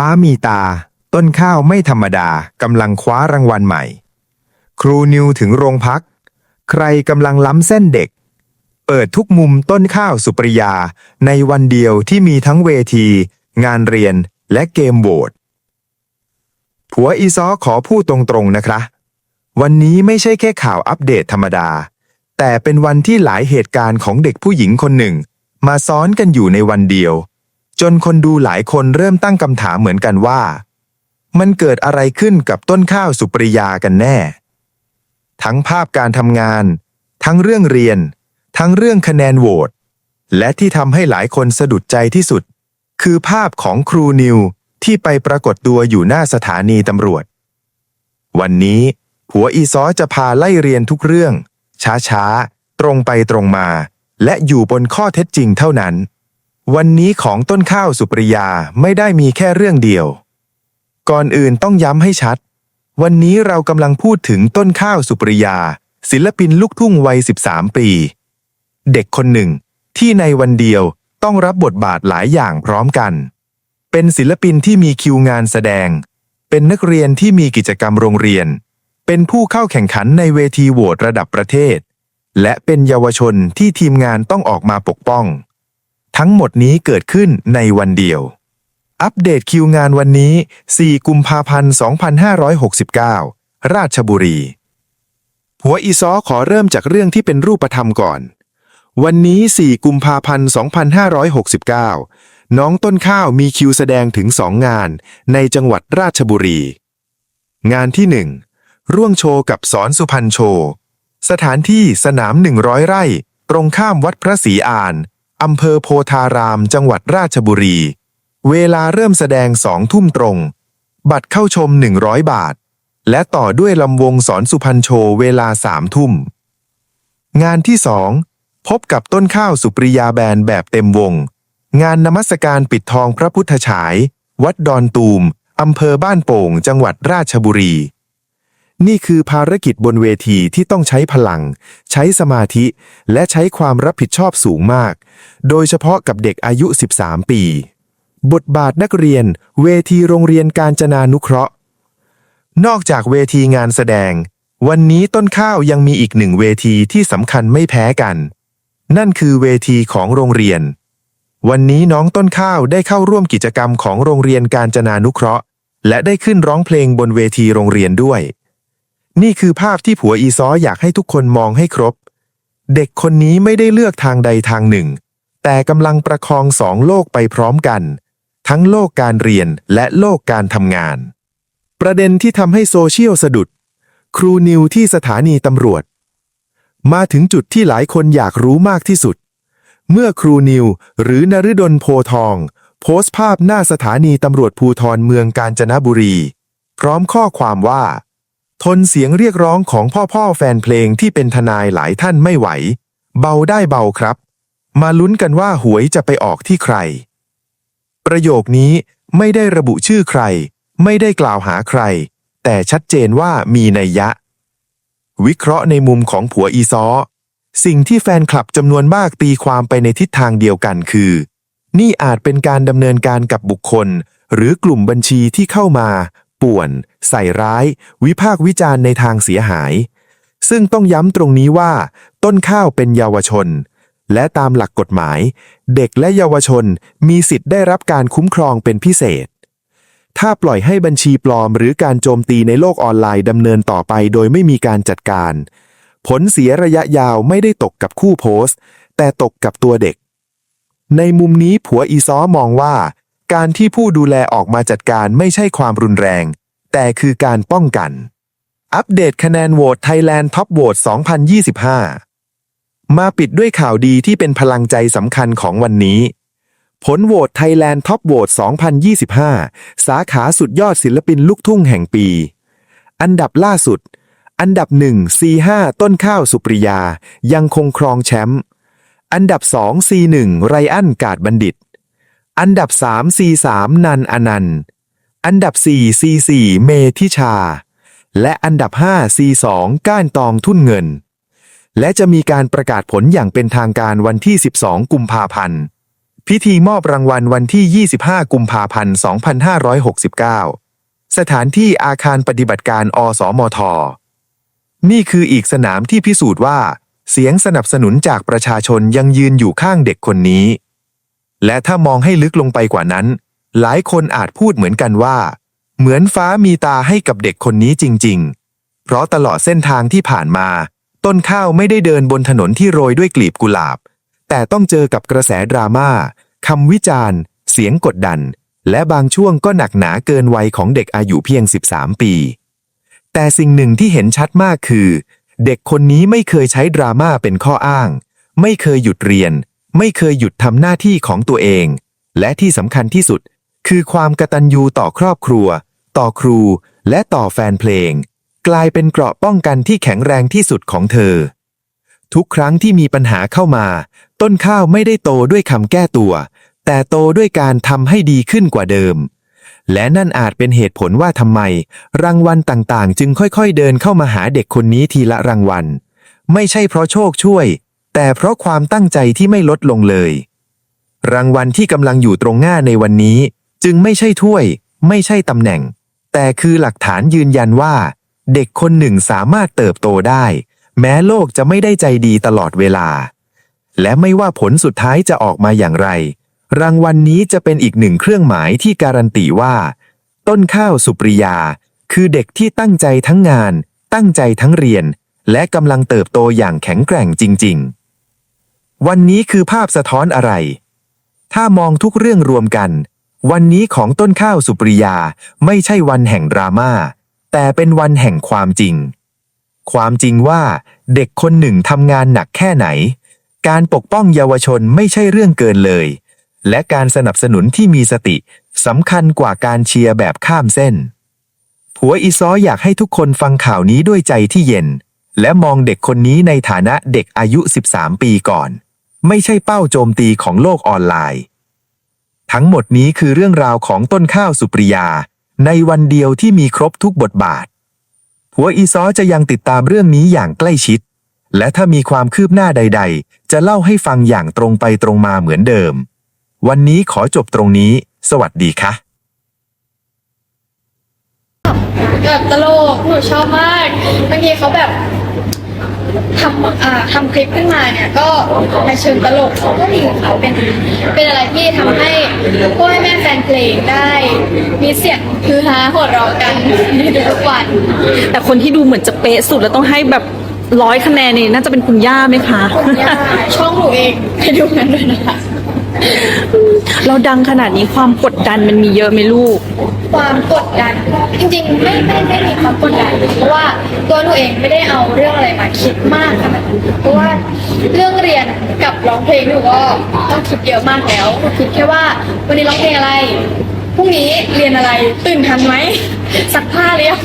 ฟ้ามีตา ต้นข้าวไม่ธรรมดากำลังคว้ารางวัลใหม่ ครูนิวถึงโรงพัก ใครกำลังล้ำเส้นเด็ก เปิดทุกมุมต้นข้าวสุปริยาในวันเดียวที่มีทั้งเวที งานเรียนและเกมโหวตผัวอีซอขอพูดตรงๆนะครับวันนี้ไม่ใช่แค่ข่าวอัปเดตธรรมดา แต่เป็นวันที่หลายเหตุการณ์ของเด็กผู้หญิงคนหนึ่ง มาซ้อนกันอยู่ในวันเดียว จนคนดูหลายคนเริ่มตั้งคำถามเหมือนกันว่า มันเกิดอะไรขึ้นกับต้นข้าวสุปริยากันแน่ ทั้งภาพการทำงาน ทั้งเรื่องเรียน ทั้งเรื่องคะแนนโหวตและที่ทำให้หลายคนสะดุดใจที่สุด คือภาพของครูนิวที่ไปปรากฏตัวอยู่หน้าสถานีตำรวจ วันนี้ผัวอีซอจะพาไล่เรียนทุกเรื่อง ช้าๆ ตรงไปตรงมา และอยู่บนข้อเท็จจริงเท่านั้น วันนี้ของต้นข้าวสุปริยาไม่ได้มีแค่เรื่องเดียว ก่อนอื่นต้องย้ำให้ชัด วันนี้เรากำลังพูดถึงต้นข้าวสุปริยา ศิลปินลูกทุ่งวัย 13 ปี เด็กคนหนึ่ง ที่ในวันเดียวต้องรับบทบาทหลายอย่างพร้อมกัน เป็นศิลปินที่มีคิวงานแสดง เป็นนักเรียนที่มีกิจกรรมโรงเรียน เป็นผู้เข้าแข่งขันในเวทีโหวตระดับประเทศ และเป็นเยาวชนที่ทีมงานต้องออกมาปกป้อง ทั้งหมดนี้เกิดขึ้นในวันเดียว อัปเดตคิวงานวันนี้ 4 กุมภาพันธ์ 2569 ราชบุรี หัวอีซอขอเริ่มจากเรื่องที่เป็นรูปธรรมก่อน วันนี้ 4 กุมภาพันธ์ 2569 น้องต้นข้าวมีคิวแสดงถึง 2 งาน ในจังหวัดราชบุรี งานที่ 1 ร่วงโชว์กับสอนสุพรรณโชว์ สถานที่สนาม 100 ไร่ ตรงข้ามวัดพระศรีอาน อำเภอโพธาราม จังหวัดราชบุรี เวลาเริ่มแสดงสองทุ่มตรง บัตรเข้าชม 100 บาท และต่อด้วยลำวงสอนสุพรรณโชว์เวลาสามทุ่ม งานที่สองพบกับต้นข้าวสุปริยาแบนแบบเต็มวง งานนมัสการปิดทองพระพุทธฉาย วัดดอนตูมอำเภอบ้านโป่ง จังหวัดราชบุรี นี่คือภารกิจบนเวทีที่ต้องใช้พลัง ใช้สมาธิ และใช้ความรับผิดชอบสูงมาก โดยเฉพาะกับเด็กอายุ 13 ปี บทบาทนักเรียน เวทีโรงเรียนการจนานุเคราะห์ นอกจากเวทีงานแสดง วันนี้ต้นข้าวยังมีอีกหนึ่งเวทีที่สำคัญไม่แพ้กัน นั่นคือเวทีของโรงเรียน วันนี้น้องต้นข้าวได้เข้าร่วมกิจกรรมของโรงเรียนการจนานุเคราะห์ และได้ขึ้นร้องเพลงบนเวทีโรงเรียนด้วย นี่คือภาพที่ผัวอีซออยากให้ทุกคนมองให้ครบ เด็กคนนี้ไม่ได้เลือกทางใดทางหนึ่ง แต่กำลังประคองสองโลกไปพร้อมกัน ทั้งโลกการเรียนและโลกการทำงาน ประเด็นที่ทำให้โซเชียลสะดุด ครูนิวที่สถานีตำรวจ มาถึงจุดที่หลายคนอยากรู้มากที่สุด เมื่อครูนิวหรือนฤดลโพทอง โพสต์ภาพหน้าสถานีตำรวจภูธรเมืองกาญจนบุรี พร้อมข้อความว่า ทนเสียงเรียกร้องของพ่อพ่อแฟนเพลงที่เป็นทนายหลายท่านไม่ไหว เบาได้เบาครับ มาลุ้นกันว่าหวยจะไปออกที่ใคร ประโยคนี้ไม่ได้ระบุชื่อใคร ไม่ได้กล่าวหาใคร แต่ชัดเจนว่ามีนัยยะ วิเคราะห์ในมุมของผัวอีซอ สิ่งที่แฟนคลับจำนวนมากตีความไปในทิศทางเดียวกันคือ นี่อาจเป็นการดำเนินการกับบุคคล หรือกลุ่มบัญชีที่เข้ามา ป่วน ใส่ร้าย วิพากษ์วิจารณ์ในทางเสียหาย ซึ่งต้องย้ำตรงนี้ว่า ต้นข้าวเป็นเยาวชน และตามหลักกฎหมาย เด็กและเยาวชนมีสิทธิ์ได้รับการคุ้มครองเป็นพิเศษ ถ้าปล่อยให้บัญชีปลอมหรือการโจมตีในโลกออนไลน์ดำเนินต่อไปโดยไม่มีการจัดการ ผลเสียระยะยาวไม่ได้ตกกับคู่โพสต์ แต่ตกกับตัวเด็กในมุมนี้ผัวอีซอมองว่า การที่ผู้ดูแลออกมาจัดการไม่ใช่ความรุนแรง แต่คือการป้องกัน อัปเดตคะแนนโหวตไทยแลนด์ท็อปโหวต2025 มาปิดด้วยข่าวดีที่เป็นพลังใจสำคัญของวันนี้ ผลโหวตไทยแลนด์ท็อปโหวต2025 สาขาสุดยอดศิลปินลูกทุ่งแห่งปี อันดับล่าสุด อันดับ1 C5 ต้นข้าวสุปริยา ยังคงครองแชมป์อันดับ2 C1 ไรอันกาดบัณฑิต อันดับ 3 C3 นันอนันต์ อันดับ 4 C4 เมธิชา และอันดับ 5 C2 ก้านตองทุ่นเงิน และจะมีการประกาศผลอย่างเป็นทางการวันที่ 12 กุมภาพันธ์ พิธีมอบรางวัลวันที่ 25 กุมภาพันธ์ 2569 สถานที่อาคารปฏิบัติการอสมท นี่คืออีกสนามที่พิสูจน์ว่า เสียงสนับสนุนจากประชาชนยังยืนอยู่ข้างเด็กคนนี้ และถ้ามองให้ลึกลงไปกว่านั้น หลายคนอาจพูดเหมือนกันว่า เหมือนฟ้ามีตาให้กับเด็กคนนี้จริง ๆ เพราะตลอดเส้นทางที่ผ่านมา ต้นข้าวไม่ได้เดินบนถนนที่โรยด้วยกลีบกุหลาบ แต่ต้องเจอกับกระแสดราม่าคำวิจารณ์ เสียงกดดัน และบางช่วงก็หนักหนาเกินวัยของเด็กอายุเพียง 13 ปี แต่สิ่งหนึ่งที่เห็นชัดมากคือ เด็กคนนี้ไม่เคยใช้ดราม่าเป็นข้ออ้าง ไม่เคยหยุดเรียน ไม่เคยหยุดทำหน้าที่ของตัวเอง และที่สำคัญที่สุด คือความกตัญญูต่อครอบครัว ต่อครู และต่อแฟนเพลง กลายเป็นเกราะป้องกันที่แข็งแรงที่สุดของเธอ ทุกครั้งที่มีปัญหาเข้ามา ต้นข้าวไม่ได้โตด้วยคำแก้ตัว แต่โตด้วยการทำให้ดีขึ้นกว่าเดิม และนั่นอาจเป็นเหตุผลว่าทำไม รางวัลต่างๆ จึงค่อยๆ เดินเข้ามาหาเด็กคนนี้ทีละรางวัล ไม่ใช่เพราะโชคช่วย แต่เพราะความตั้งใจที่ไม่ลดลงเลย รางวัลที่กำลังอยู่ตรงหน้าในวันนี้ จึงไม่ใช่ถ้วย ไม่ใช่ตำแหน่ง แต่คือหลักฐานยืนยันว่า เด็กคนหนึ่งสามารถเติบโตได้ แม้โลกจะไม่ได้ใจดีตลอดเวลา และไม่ว่าผลสุดท้ายจะออกมาอย่างไร รางวัลนนี้จะเป็นอีกหนึ่งเครื่องหมายที่การันตีว่า ต้นข้าวสุปริยา คือเด็กที่ตั้งใจทั้งงาน ตั้งใจทั้งเรียน และกำลังเติบโตอย่างแข็งแกร่งจริง ๆ วันนี้คือภาพสะท้อนอะไร ถ้ามองทุกเรื่องรวมกัน วันนี้ของต้นข้าวสุปริยาไม่ใช่วันแห่งดราม่า แต่เป็นวันแห่งความจริง ความจริงว่าเด็กคนหนึ่งทำงานหนักแค่ไหน การปกป้องเยาวชนไม่ใช่เรื่องเกินเลย และการสนับสนุนที่มีสติสำคัญกว่าการเชียร์แบบข้ามเส้น ผัวอีซออยากให้ทุกคนฟังข่าวนี้ด้วยใจที่เย็น และมองเด็กคนนี้ในฐานะเด็กอายุ 13 ปีก่อน ไม่ใช่เป้าโจมตีของโลกออนไลน์ ทั้งหมดนี้คือเรื่องราวของต้นข้าวสุปริยา ในวันเดียวที่มีครบทุกบทบาทผัวอีซอจะยังติดตามเรื่องนี้อย่างใกล้ชิด และถ้ามีความคืบหน้าใด ๆ จะเล่าให้ฟังอย่างตรงไปตรงมาเหมือนเดิม วันนี้ขอจบตรงนี้ สวัสดีค่ะแบบตลกหนูชอบมากบางทีเขาแบบ ทำอ่าทำคลิปขึ้นมาเนี่ยก็ในเชิงตลกเขาก็มีของเขาเป็นเป็นอะไรที่ทำให้พ่อแม่แม่แฟนเพลงได้มีเสียงคือฮาหัวเราะกันในทุกๆวัน แต่คนที่ดูเหมือนจะเป๊ะสุดแล้วต้องให้แบบร้อยคะแนนนี่น่าจะเป็นคุณย่าไหมคะคุณย่าช่องหนูเองไปดูกันด้วยนะคะ เราดังขนาดนี้ความกดดันมันมีเยอะไหมลูก ความกดดันจริงๆ ไม่ไม่ไม่มีความกดดันเพราะว่าตัวหนูเองไม่ได้เอาเรื่องอะไรมาคิดมากขนาดนั้นเพราะว่าเรื่องเรียนกับร้องเพลงหนูก็ต้องคิดเยอะมากแล้วหนูคิดแค่ว่าวันนี้ร้องเพลงอะไรพรุ่งนี้เรียนอะไรตื่นทันไหมซักผ้าหรือยัง